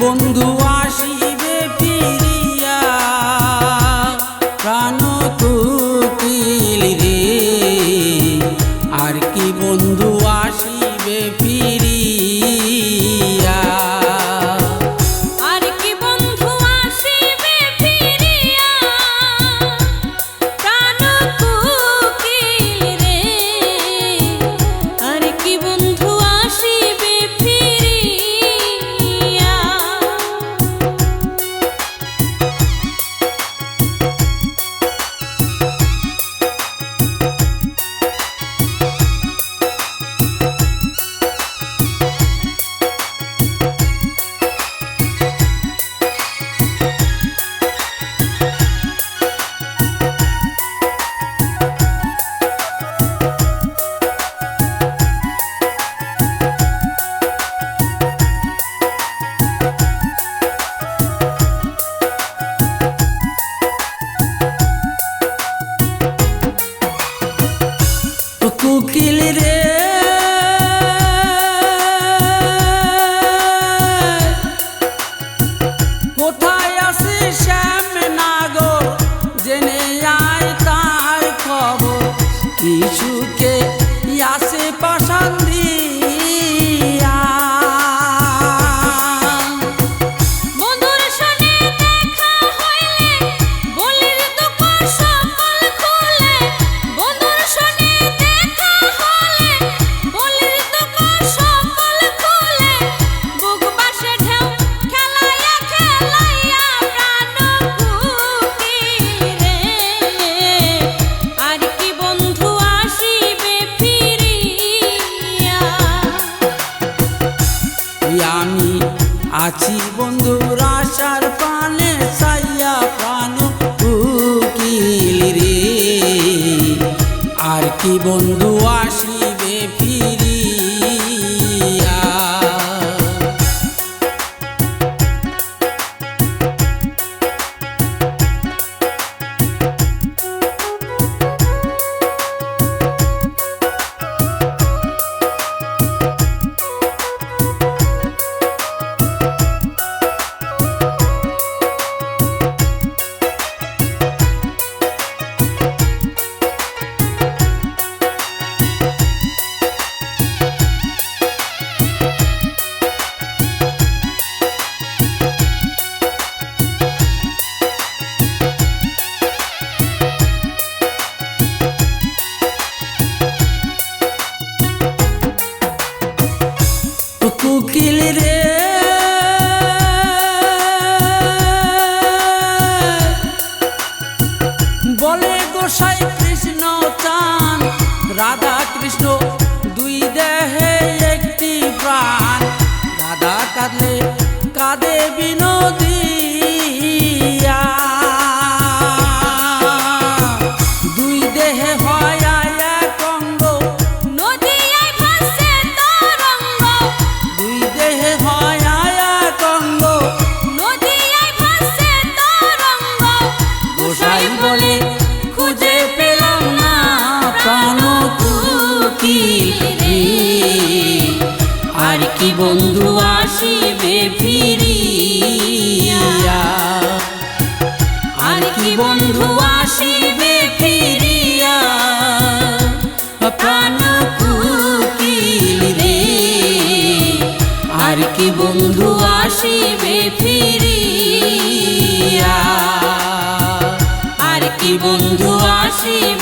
বন্ধু উকিল রে। কোথায় আছি শ্যাম নাগর? জেনে আয় তার খবর। কিছুকে আসে পাশান দিয়ে কুকিল রে। ফিরিয়া আর কি বন্ধু আসিবে ফিরিয়া? প্রাণ কুকিল আর কি বন্ধু আসিবে ফিরিয়া? আর কি বন্ধু আসিবে